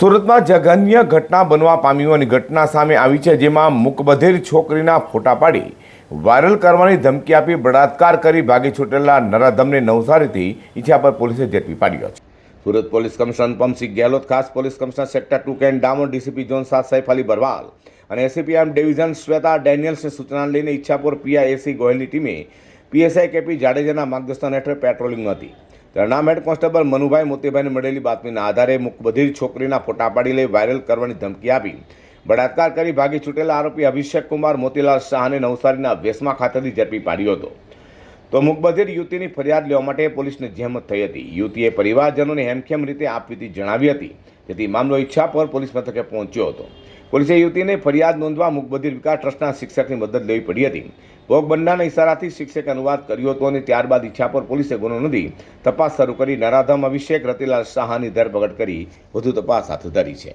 સુરતમાં જઘન્ય ઘટના બનવા પામી ઘટના સામે આવી છે, જેમાં મુકબધેર છોકરીના ફોટા પાડી વાયરલ કરવાની ધમકી આપી બળાત્કાર કરી ભાગી છૂટેલા નરાધમને નવસારીથી ઈચ્છા પર પોલીસે ઝડપી પાડ્યો છે. સુરત પોલીસ કમિશનર અનુપમસિંહ ગેહલોત, ખાસ police commissioner sector two Ken Damor, DCP zone સાત સૈફ અલી બરવાલ અને એસીપીએમ ડિવિઝન શ્વેતા ડેનિયલ્સની સૂચના લઈને ઈચ્છાપુર પીઆઈએસી ગોયલની ટીમે પીએસઆઈ કેપી જાડેજાના માર્ગદર્શન હેઠળ પેટ્રોલિંગ હતી. ત્રણામ હેડ કોન્સ્ટેબલ મનુભાઈ મોતીભાઈને મળેલી બાતમીના આધારે બધી છોકરીના ફોટા પાડી લઈ વાયરલ કરવાની ધમકી આપી. બળાત્કાર કરી ભાગી છૂટેલા આરોપી અભિષેક કુમાર મોતીલાલ શાહને નવસારીના વેસમા ખાતેથી ઝડપી પાડ્યો હતો. તો મુકબધિર યુવતીની ફરિયાદ લેવા માટે પોલીસને જહેમત થઈ હતી. યુવતીએ પરિવારજનોને હેમખેમ રીતે આપવીતી જણાવી હતી. તેથી મામલો ઈચ્છા પર પોલીસ મથકે પહોંચ્યો હતો. પોલીસે યુવતીને ફરિયાદ નોંધવા મુકબધિર વિકાસ ટ્રસ્ટના શિક્ષકની મદદ લેવી પડી હતી. ભોગ બનનારના ઇશારાથી શિક્ષકે અનુવાદ કર્યો હતો અને ત્યારબાદ ઈચ્છા પર પોલીસે ગુનો નોંધી તપાસ શરૂ કરી. નરાધમ અભિષેક રતિલાલ શાહની ધરપકડ કરી. વધુ તપાસ હાથ ધરી છે.